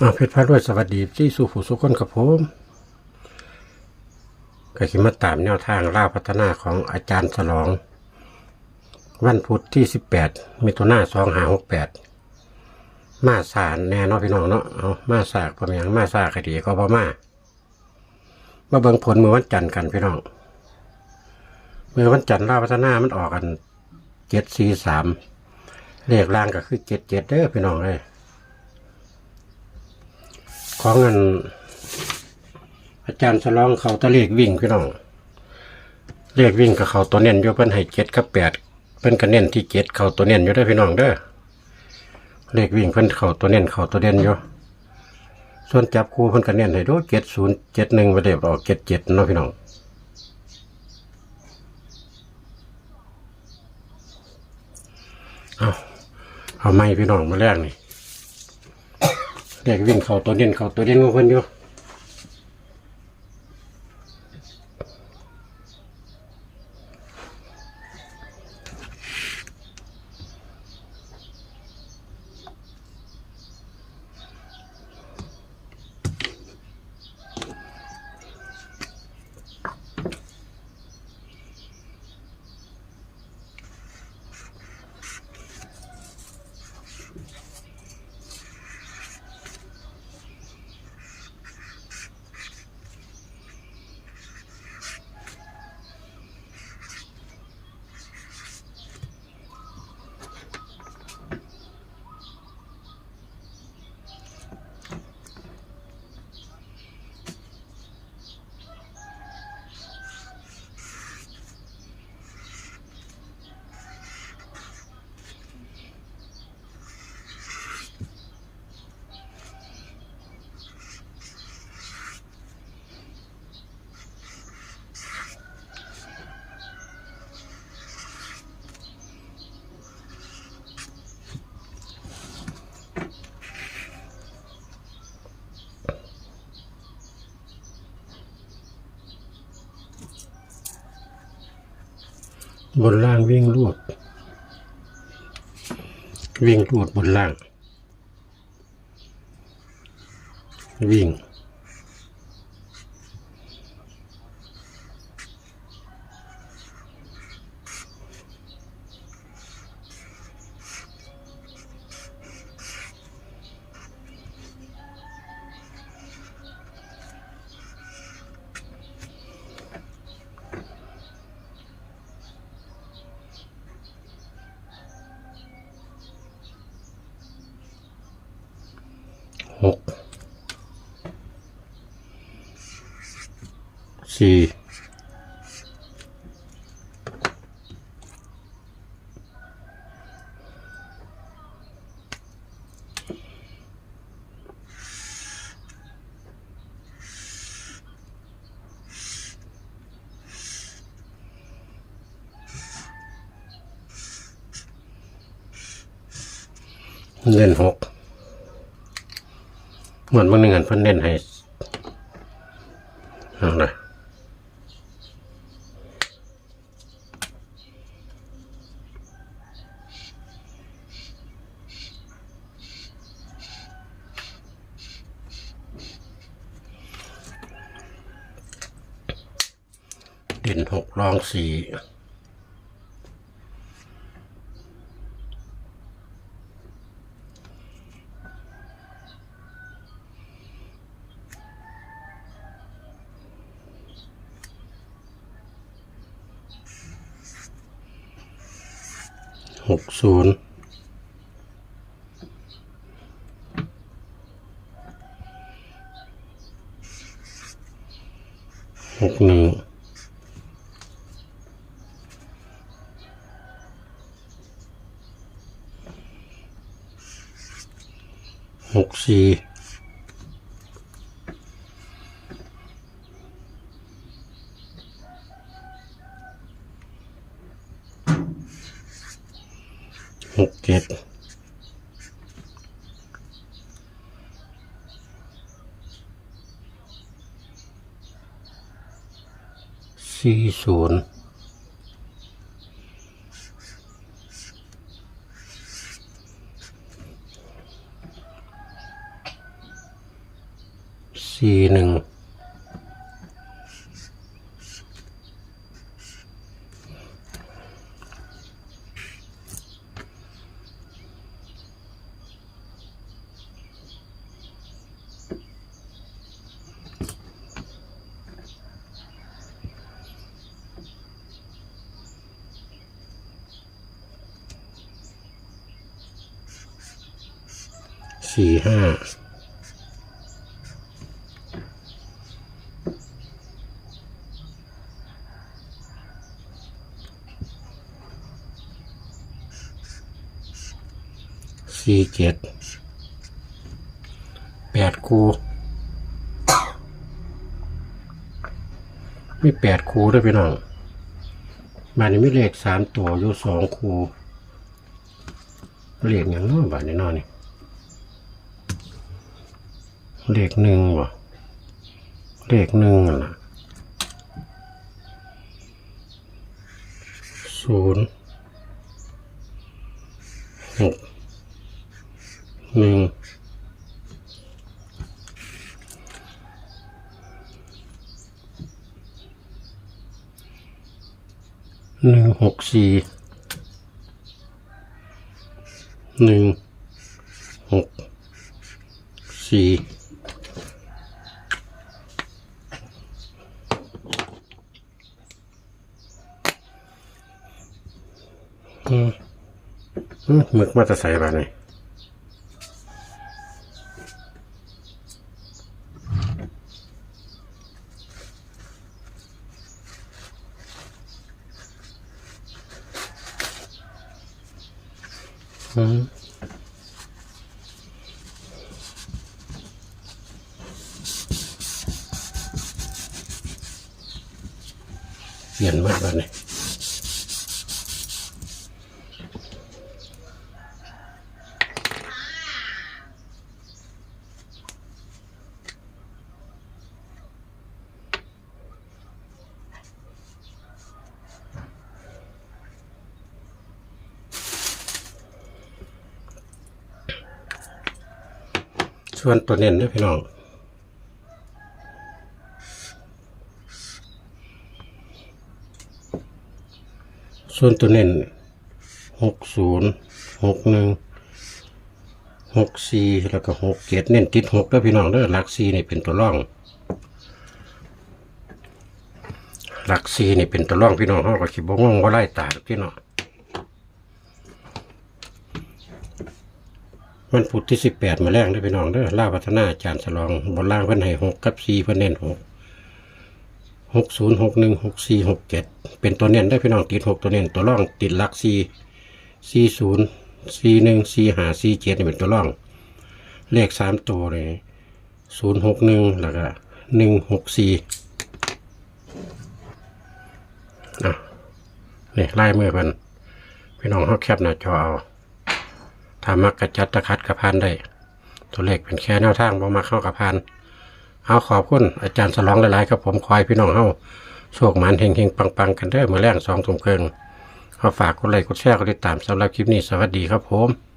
อ่าเพชรพระด้วยสวัสดีที่สู่ผู้สุคนกับผมก็ขิมาตามแนวทางล่าพัฒนาของอาจารย์ฉลอง วันพุธที่สิบแปดมิถุนาสองหาหกแปดมาสารแน่นาะพี่น้องเนาะเอามาสากประมยังมาสากคดีก็พอมามาเบิ่งผลมือวันจันทร์กันพี่น้องมือวันจันทร์ล่าพัฒนามันออกกันเจ็ดสี่สามเลขล่างก็คือเจ็ดเจ็ดเด้อพี่น้องเลย ของเงินอาจารย์สลองเขาตะเลขวิ่งพี่น้องเลขวิ่งกับเขาตัวเน้นอยู่เพิ่นให้เจ็ดกับแปดเพิ่นก็เน้นที่เจ็ดเขาตัวเน้นอยู่เด้พี่น้องเด้อเลขวิ่งเพิ่นเขาตัวเน้นเขาตัวเด่นอยู่ส่วนจับคู่เพิ่นก็เน้นให้ดูเจ็ดศูนย์เจ็ดหนึ่งไปเรียบออกเจ็ดเจ็ดเนาะพี่น้องเอาเอาไม้พี่น้องมาแรกนี่ เด็กวิ่งเขาตัวเด่นเขาตัวเด่นของเพิ่นอยู่ บนล่างวิ่งลวดวิ่งลวดบนล่าง วิ่ง หกสี่เล่นหก เหมือนบางหนึ่งอันเพิ่นเน้นให้เอาละเด่นหกรองสี่ หกศูนย์หกหนึ่งหกสี่ หกเจ็ดสี่ศูนย์สี่หนึ่ง สี่ห้าสี่เจ็ดแปดคูมีแปดคูด้วยพี่น้องบ้านนี้มีเลขสามตัวอยู่สองคูเลขอย่างน้อยบ้านนี้นอนนี่ เลขหนึ่งวะเลขหนึ่งน่ะศูนย์หกหนึ่งหนึ่งหกสี่หนึ่งหกสี่ อืมอืมหมึกมาจะใส่บ้านนี่อืมเปลี่ยนมากแล้วเนี่ย ส่วนตัวเน้นด้วยพี่น้องส่วนตัวเน้นหกศูนย์หกหนึ่งหกสี่แล้วก็หกเจ็ดเน้นติดหกด้วยพี่น้องเด้อหลักสี่นี่เป็นตัวร่อง หลักสี่นี่เป็นตัวร่องพี่น้องเขาก็คิดบ่งงว่าไล่ตาพี่น้อง วันพุธที่สิบแปดมาแรงเด้วยพี่น้องเด้อล่าพัฒนาอาจารย์ฉลองบนล่างเพิ่อนให้หกกับสี่เพิ่อนเน้นหกหกศูนย์หกหนึ่งหกสี่หกเจ็ดเป็นตัวเน้นได้พี่น้องติดหกตัวเน้นตัวร่องติดหลักสี่สี่ศูนย์สี่หนึ่งสี่ห้าสี่เจ็ดนี่เป็นตัวร่อง เลขสามตัวเลยศูนย์หกหนึ่งแล้วก็หนึ่งหกสี่อะนี่ไล่เมื่อกันพี่น้องเขาแคบหน้าจอเอา ถ้ามักกระจัดตะคัดกระพานได้ ตัวเลขเป็นแค่แนวทางบ่มาเข้ากระพาน เอาขอบคุณอาจารย์สลองหลายๆครับผมคอยพี่น้องเฮาโชคหมันเฮงเฮงปังปังๆกันเด้อเมื่อแรงสองทุ่มครึ่งเอาฝากกดไลค์กดแชร์กดติดตามสำหรับคลิปนี้สวัสดีครับผม